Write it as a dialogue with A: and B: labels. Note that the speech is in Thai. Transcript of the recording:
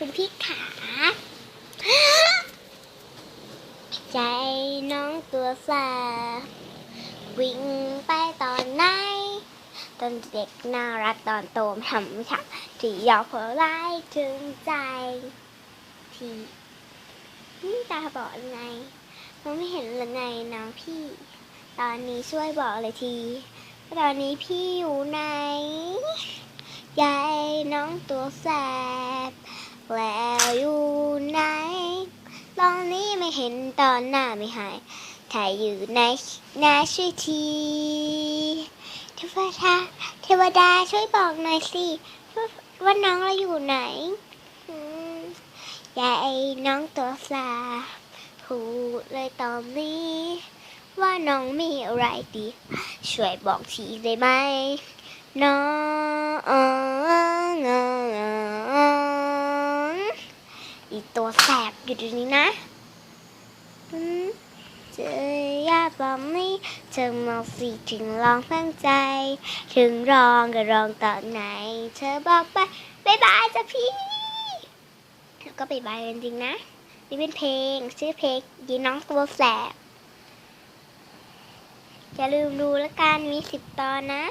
A: คุณพี่ขา ใจน้องตัวแสบวิ่งไปตอนไหน ตอนเด็กน่ารักตอนโตทำฉักที่ยาวพอไล่ถึงใจ ที่นี่ตาบอดไงมองไม่เห็นหรือไงน้องพี่ ตอนนี้ช่วยบอกเลยทีตอนนี้พี่อยู่ไหนยายน้องตัวแสบ แล้วอยู่ไหน ตอนนี้ไม่เห็นตอนหน้าไม่หายถ้าอยู่ในนาช่วยทีเทวดาเทวดาช่วยบอกหน่อยสิว่าน้องเราอยู่ไหนยายน้องตัวสาพูดเลยตอนนี้ ว่าน้องมีอะไรดี ช่วยบอกทีได้ไหม น้อง อีตัวแสบอยู่ตรงนี้นะเจอยาบอกนี้เธอมาสิถึงลองฟังใจ ถึงรองก็รองตอนไหน เธอบอกไปบายบายจ้ะพี่แล้วก็บายบายกันจริงนะ นี่เป็นเพลง ชื่อเพลงยีน้องตัวแสบอย่าลืมดูแล้วกันมีสิบตอนนะ